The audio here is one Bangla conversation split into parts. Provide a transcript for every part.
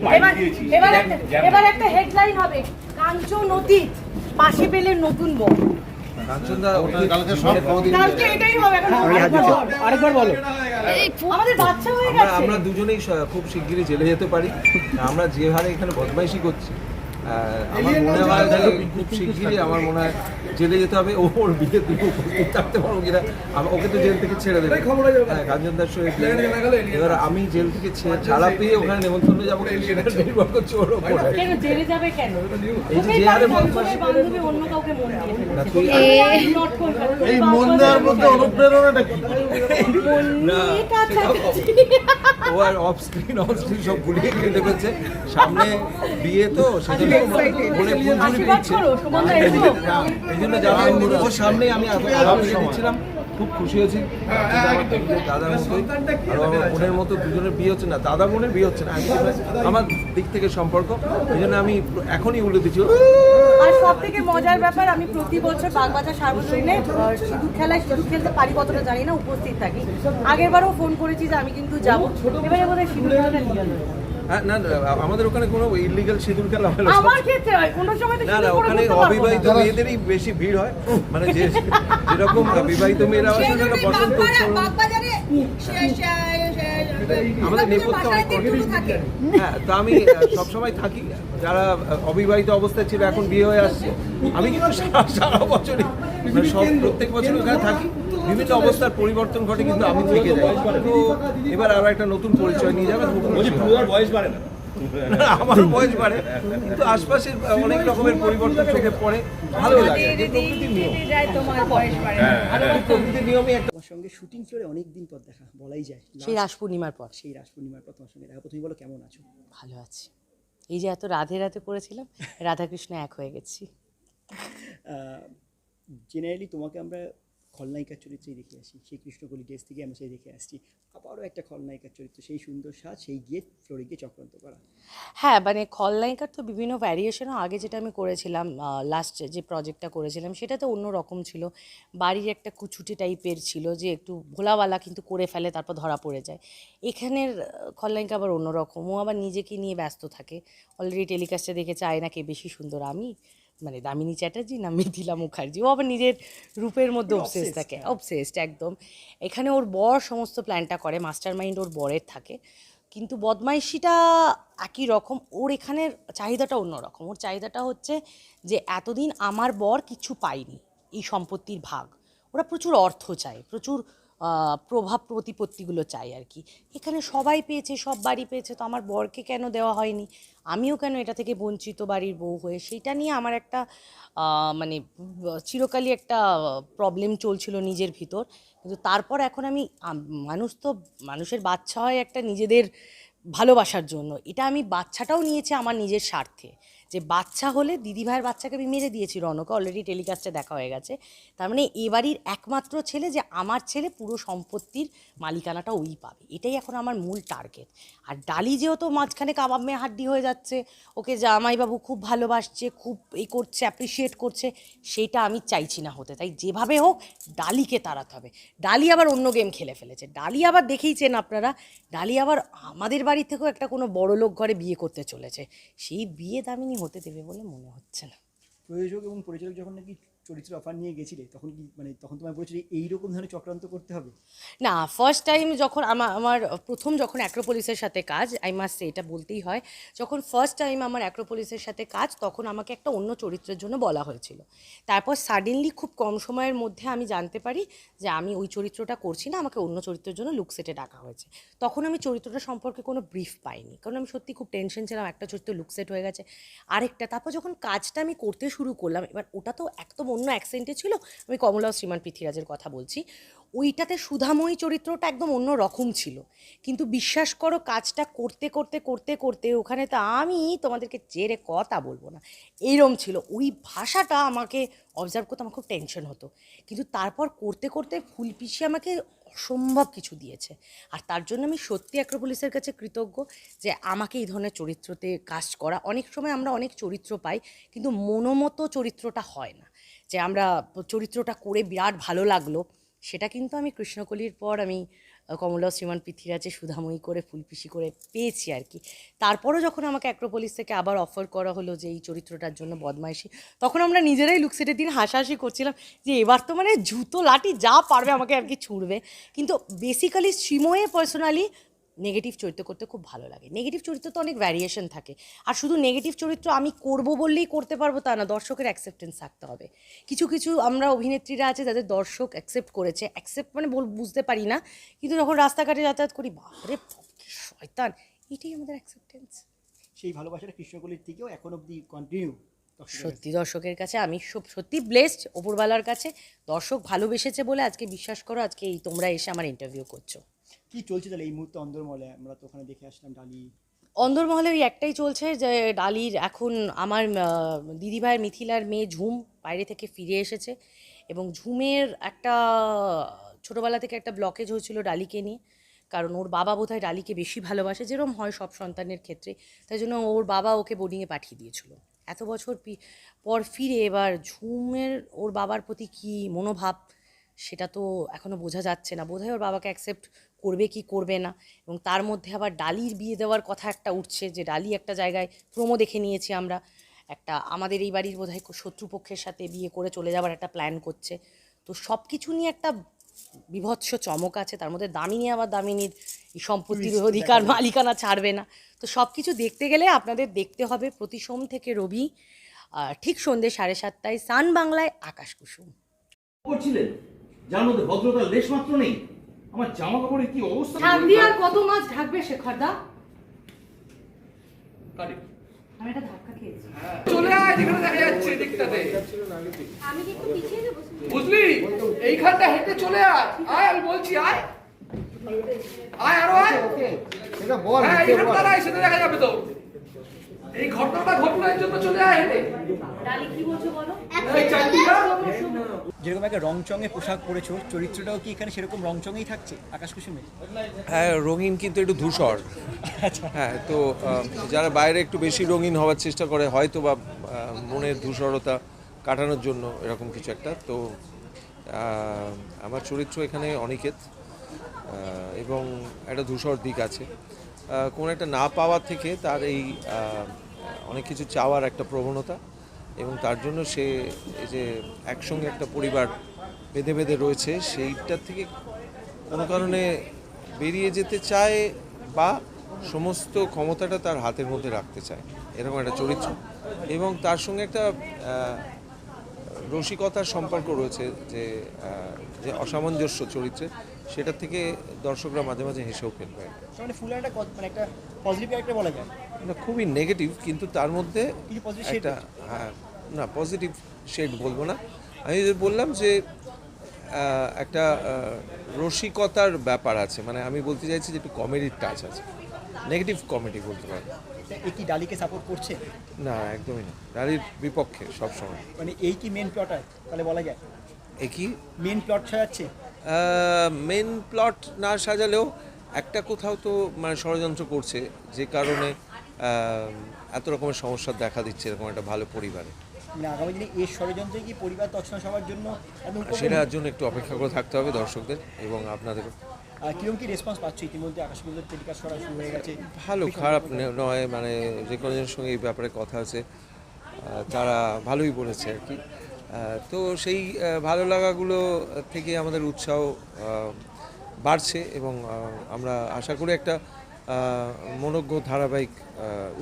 এবার এবার একটা হেডলাইন হবে। কাঞ্চন অতীত পাশে পেলে নতুন বউ কাঞ্চনদা কালকে সব কালকে এটাই হবে এখন আরেকবার বলো। আমাদের বাচ্চা হয়ে আমরা দুজনেই খুব শিগগিরই জেলে যেতে পারি। আমরা যে হারে এখানে বদমাইশি করছি আমার মনে হয় যে খুব শিগগিরই আমার মনে হয় জেলে যেতে হবে ওর বিয়ে তুমি উপস্থিত থাকতে পারো কিনা আম- ওকে তো জেল থেকে ছেড়ে দেবে। হ্যাঁ কাঞ্চনদার সঙ্গে বিয়ে। এবার আমি জেল থেকে ছাড়া পেয়ে ওখানে নেমন্তন্ন যাব সেটা নির্ভর করছে ওর ওপর। কেন জেলে যাবে কেন? এই যে হারে মন। এই মন দেওয়ার মধ্যে অনুপ্রেরণাটা কি? না, ও আর অফ স্ক্রিন অফ স্ক্রিন সব গুলিয়ে কেটে ফেলছে সামনে বিয়ে তো সেজন্য বলে ফুলঝুরি আশীর্বাদ দিচ্ছে করো, সুমনদা এসো। এই জন্য যারা ওর সামনে আমি আলাপ দিচ্ছিলাম খুব খুশি হয়েছি। কিন্তু দাদার মতোই আর আমার বোনের মতো দুজনের বিয়ে হচ্ছে না। দাদা বোনের বিয়ে হচ্ছে না। আমি আমার দিক থেকে সম্পর্ক। এই জন্য আমি এখনই উল্লে দিচ্ছি। আর সব থেকে মজার ব্যাপার আমি প্রতি বছর বাগবাজার সার্বজনীনে সিঁদুর খেলায় সিঁদুর খেলতে পারি কতটা জানি না উপস্থিত থাকি। আগের বারও ফোন করেছি যে আমি কিন্তু যাব। এবারে বোধ হয় সিঁদুর খেলাটা। হ্যাঁ না না, আমাদের ওখানে কোনো ইলিগাল সিঁদুর খেলা হয় না। আমার ক্ষেত্রে হয় কোনো সময় তো না না ওখানে অবিবাহিত মেয়েদেরই বেশি ভিড় হয়। মানে যে যেরকম বিবাহিত মেয়েরা হয় সেটা একটা বসন্ত আমাদের নেপথ্যে অনেক হ্যাঁ তো আমি সবসময় থাকি। যারা অবিবাহিত অবস্থায় ছিল এখন বিয়ে হয়ে আসছে। আমি কিন্তু সারা- সারা বছরই মানে সব প্রত্যেক বছর ওখানে থাকি। বিভিন্ন অবস্থার পরিবর্তন ঘটে কিন্তু আমি থেকে যাই। তো এবার আরও একটা নতুন পরিচয় নিয়ে যাবে। বয়স বাড়ে না। আমার বয়স বাড়ে কিন্তু আশপাশের অনেক রকমের পরিবর্তন চোখে পড়ে ভালো লাগে। তোমার সঙ্গে শুটিং ফ্লোরে অনেক দিন পর দেখা বলাই যায়। সেই রাস পূর্ণিমার পর। সেই রাস পূর্ণিমার পর তোমার সঙ্গে দেখা তুমি বলো কেমন আছো? ভালো আছি। এই যে এত রাধে রাধে করেছিলাম রাধাকৃষ্ণ এক হয়ে গেছি। জেনারেলি তোমাকে আমরা খলনায়িকার চরিত্রেই দেখে আসি। সেই কৃষ্ণকলি ডেস থেকে আমরা সেই দেখে আসছি। আবারও একটা খলনায়িকার চরিত্র, সেই সুন্দর সাজ, সেই গিয়ে ফ্লোরে গিয়ে চক্রান্ত করা। হ্যাঁ মানে খলনায়িকার তো বিভিন্ন ভ্যারিয়েশনও আগে যেটা আমি করেছিলাম লাস্ট যে প্রজেক্টটা করেছিলাম, সেটা তো অন্য রকম ছিল। বাড়ির একটা কুচুটে টাইপের ছিল যে একটু ভোলাওয়ালা কিন্তু করে ফেলে, তারপর ধরা পড়ে যায়। এখানের খলনায়িকা আবার অন্যরকম। ও আবার নিজেকে নিয়ে ব্যস্ত থাকে। অলরেডি টেলিকাস্টে আয়না কে বেশি সুন্দর আমি। মানে দামিনী চ্যাটার্জি না মিথিলা মুখার্জি? ও আবার নিজের রূপের মধ্যে অবসেস থাকে। অবসেসড একদম। এখানে ওর বর সমস্ত প্ল্যানটা করে মাস্টার মাইন্ড ওর বরের থাকে। কিন্তু বদমাইশিটা একই রকম ওর এখানের চাহিদাটা অন্যরকম। ওর চাহিদাটা হচ্ছে যে এতদিন আমার বর কিছু পায়নি এই সম্পত্তির ভাগ। ওরা প্রচুর অর্থ চায় প্রচুর প্রভাব প্রতিপত্তিগুলো চাই আর কি। এখানে সবাই পেয়েছে, সব বাড়ি পেয়েছে, তো আমার বরকে কেন দেওয়া হয়নি? আমিও কেন এটা থেকে বঞ্চিত বাড়ির বউ হয়ে? সেটা নিয়ে আমার একটা মানে চিরকালই একটা প্রবলেম চলছিল নিজের ভিতর। কিন্তু তারপর এখন আমি, মানুষ তো, মানুষের বাচ্চা হয় একটা নিজেদের ভালোবাসার জন্য। এটা আমি বাচ্চাটাও নিয়েছি আমার নিজের স্বার্থে। যে বাচ্চা হলে দিদিভাইয়ের বাচ্চাকে আমি মেরে দিয়েছি রনকে অলরেডি টেলিকাস্টে দেখা হয়ে গেছে। তার মানে এ একমাত্র ছেলে যে আমার ছেলে পুরো সম্পত্তির মালিকানাটা ওই পাবে। এটাই এখন আমার মূল টার্গেট আর ডালি যেহেতু মাঝখানে কাবাব মেয়ে হাড্ডি হয়ে যাচ্ছে, ওকে জামাইবাবু খুব ভালোবাসছে, খুব এ করছে অ্যাপ্রিসিয়েট করছে, সেটা আমি চাইছি না হতে। তাই যেভাবে হোক ডালিকে তাড়াতে হবে। ডালি আবার অন্য গেম খেলে ফেলেছে। ডালি আবার দেখেইছেন আপনারা, ডালি আবার আমাদের বাড়ি থেকেও একটা কোনো বড় লোক ঘরে বিয়ে করতে চলেছে। সেই বিয়ে দামিনী হতে দেবে বলে মনে হচ্ছে না। প্রযোজক এবং পরিচালক যখন নাকি চরিত্রের অফার নিয়ে গেছিলে, তখন কি মানে তখন তোমায় বলেছিল এইরকম ধরনের চক্রান্ত করতে হবে? না ফার্স্ট টাইম যখন আমার আমার প্রথম যখন অ্যাক্রোপলিসের সাথে কাজ আই মাস্ট এটা বলতেই হয়, যখন ফার্স্ট টাইম আমার অ্যাক্রোপলিসের সাথে কাজ, তখন আমাকে একটা অন্য চরিত্রের জন্য বলা হয়েছিল। তারপর সাডেনলি খুব কম সময়ের মধ্যে আমি জানতে পারি যে আমি ওই চরিত্রটা করছি না, আমাকে অন্য চরিত্রের জন্য লুকসেটে ডাকা হয়েছে। তখন আমি চরিত্রটা সম্পর্কে কোনো ব্রিফ পাইনি, কারণ আমি সত্যি খুব টেনশন ছিলাম, একটা চরিত্র লুকসেট হয়ে গেছে। আরেকটা, তারপর যখন কাজটা আমি করতে শুরু করলাম, এবার ওটা তো একদম অন্য অ্যাকসেন্টে ছিল, আমি কমলা শ্রীমান পৃথ্বীরাজের কথা বলছি। ওইটাতে সুধাময়ী চরিত্রটা একদম অন্য রকম ছিল। কিন্তু বিশ্বাস করো, কাজটা করতে করতে করতে করতে ওখানে তো আমি তোমাদেরকে জেরে কথা বলব না। এইরম ছিল। ওই ভাষাটা আমাকে অবজার্ভ করতে আমার খুব টেনশন হতো। কিন্তু তারপর করতে করতে ফুলপিসি আমাকে অসম্ভব কিছু দিয়েছে। আর তার জন্য আমি সত্যি অ্যাক্রোপলিসের কাছে কৃতজ্ঞ যে আমাকে এই ধরনের চরিত্রতে কাজ করা। অনেক সময় আমরা অনেক চরিত্র পাই, কিন্তু মনোমতো চরিত্রটা হয় না। যে আমরা চরিত্রটা করে বিরাট ভালো লাগল, সেটা কিন্তু আমি কৃষ্ণকলির পর আমি কমলা শ্রীমান পৃথ্বীরাজে সুধাময়ী করে, ফুলপিসি করে পেয়েছি আর কি। তারপরও যখন আমাকে অ্যাক্রোপলিস থেকে আবার অফার করা হলো যে এই চরিত্রটার জন্য বদমাইশি, তখন আমরা নিজেরাই লুকসেটের দিন হাসাহাসি করছিলাম যে এবার তো মানে জুতো, লাঠি যা পারবে আমাকে আর কি ছুঁড়বে। কিন্তু বেসিক্যালি শ্রীময়ে পার্সোনালি নেগেটিভ চরিত্র করতে খুব ভালো লাগে। নেগেটিভ চরিত্র তো অনেক ভ্যারিয়েশন থাকে। আর শুধু নেগেটিভ চরিত্র আমি করব বললেই করতে পারব তা না দর্শকের অ্যাকসেপ্টেন্স থাকতে হবে। কিছু কিছু আমরা অভিনেত্রীরা আছে যাদের দর্শক অ্যাকসেপ্ট করেছে। অ্যাকসেপ্ট মানে বল বুঝতে পারি না। কিন্তু যখন রাস্তাঘাটে যাতায়াত করি বাপরে শয়তান! এটাই আমাদের অ্যাকসেপ্টেন্স সেই ভালোবাসাটা কৃষ্ণকলির থেকেও এখন অবধি কন্টিনিউ সত্যি দর্শকের কাছে আমি সব- সত্যি ব্লেসড ওপরওয়ালার কাছে। দর্শক ভালোবেসেছে বলে আজকে বিশ্বাস করো আজকে এই তোমরা এসে আমার ইন্টারভিউ করছ। কি চলছে তাহলে এই মুহূর্তে অন্দরমহলে? আমরা তো ওখানে দেখে আসলাম ডালি। অন্দরমহলে ওই একটাই চলছে যে ডালির এখন আমার দিদিভাইয়ের মিথিলার মেয়ে ঝুম বাইরে থেকে ফিরে এসেছে এবং ঝুমের একটা ছোটোবেলা থেকে একটা ব্লকেজ হয়েছিল ডালিকে নিয়ে। কারণ ওর বাবা বোধহয় ডালিকে বেশি ভালোবাসে যেরকম হয় সব সন্তানের ক্ষেত্রে। তাই জন্য ওর বাবা ওকে বোর্ডিংয়ে পাঠিয়ে দিয়েছিল। এত বছর পর ফিরে এবার ঝুমের, ওর বাবার প্রতি কী মনোভাব? সেটা তো এখনও বোঝা যাচ্ছে না। বোধহয় ওর বাবাকে অ্যাকসেপ্ট করবে কি করবে না। এবং তার মধ্যে আবার ডালির বিয়ে দেওয়ার কথা একটা উঠছে যে ডালি একটা জায়গায় প্রোমো দেখে নিয়েছি আমরা। একটা আমাদের এই বাড়ির বোধহয় শত্রুপক্ষের সাথে বিয়ে করে চলে যাওয়ার একটা প্ল্যান করছে। তো সব কিছু নিয়ে একটা বিভৎস চমক আছে। তার মধ্যে দামিনী আবার দামিনীর এই সম্পত্তির অধিকার মালিকানা ছাড়বে না। তো সব কিছু দেখতে গেলে আপনাদের দেখতে হবে প্রতি সোম থেকে রবি ঠিক সন্ধ্যে সাড়ে সাতটায় সান বাংলায় আকাশ কুসুম। করছিলেন? যার মধ্যে ভদ্রতার লেশ মাত্র নেই আমার জামা কাপড়ের কি অবস্থা ঢাকবি আর কত মাছ ঢাকবে শেখরদা কারে? আমি একটা ধাক্কা খেয়েছি। চলে আয় যেখানে দেখা যাচ্ছে দিকটাতে বুঝলি? এইখানটা হেঁটে চলে আয়। আয় আমি বলছি আয়। আয় আরও আয়। এটা বল হ্যাঁ কে এইখানে দাঁড়ায় সেটা দেখা যাবে তো। এই ঘটনাটা ঘটনার জন্য চলে আয় হেঁটে ডালি কি বলছো বলো? এই চারদিকা যেরকম একটা রংচঙে পোশাক পরেছো চরিত্রটাও কি এখানে সেরকম রংচঙেই থাকছে? আকাশ কুসুমে হ্যাঁ রঙিন কিন্তু একটু ধূসর। হ্যাঁ তো যারা বাইরে একটু বেশি রঙিন হওয়ার চেষ্টা করে হয়তো বা মনের ধূসরতা কাটানোর জন্য এরকম কিছু একটা। তো আমার চরিত্র এখানে অনিকেত এবং একটা ধূসর দিক আছে। কোনো একটা না পাওয়ার থেকে তার এই আহ, অনেক কিছু চাওয়ার একটা প্রবণতা এবং তার জন্য সে এই যে একসঙ্গে একটা পরিবার বেঁধে বেঁধে রয়েছে সেইটার থেকে কোনো কারণে বেরিয়ে যেতে চায় বা সমস্ত ক্ষমতাটা তার হাতের মধ্যে রাখতে চায়, এরকম একটা চরিত্র। এবং তার সঙ্গে একটা রসিকতার সম্পর্ক রয়েছে যে যে অসামঞ্জস্য চরিত্রে সেটা থেকে দর্শকরা মাঝে মাঝে হেসেও ফেলবে। মানে মানে একটা পজিটিভ ক্যারেক্টার বলা যায়। এটা খুবই নেগেটিভ কিন্তু তার মধ্যে একটা হ্যাঁ না পজিটিভ শেড বলব না। আমি বললাম যে একটা রসিকতার ব্যাপার আছে মানে আমি বলতে চাইছি যে একটু কমেডির টাচ আছে। নেগেটিভ কমেডি বলতে পারি। কি ডালিকে সাপোর্ট করছে? না একদমই না। নারীর বিপক্ষে সবসময়। মানে এই কি মেন প্লটার তাহলে বলা যায়। একই মেন প্লট সাজাচ্ছে? মেন প্লট না সাজালেও একটা কোথাও তো মানে ষড়যন্ত্র করছে যে কারণে এত রকমের সমস্যা দেখা দিচ্ছে এরকম একটা ভালো পরিবারে। মানে আগামী দিনে এই ষড়যন্ত্রে কি পরিবার সবার জন্য? সেটার জন্য একটু অপেক্ষা করে থাকতে হবে দর্শকদের এবং আপনাদেরও কীরকম কি রেসপন্স পাচ্ছ ইতিমধ্যে? আকাশ টেলিকাস্ট করা শুরু হয়ে গেছে। ভালো খারাপ নয় মানে যে কজনের সঙ্গে এই ব্যাপারে কথা আহ, তারা ভালোই বলেছে আর কি। তো সেই ভালো লাগাগুলো থেকে আমাদের উৎসাহ বাড়ছে এবং আমরা আশা করি একটা মনোজ্ঞ ধারাবাহিক আহ,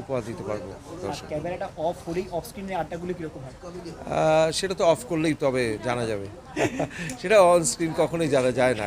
উপহার দিতে পারব ক্যামেরাটা অফ হলেই অফ স্ক্রিনের আড্ডাগুলো কীরকম হয়? আহ, সেটা তো অফ করলেই তবে জানা যাবে। সেটা অন স্ক্রিন কখনোই জানা যায় না।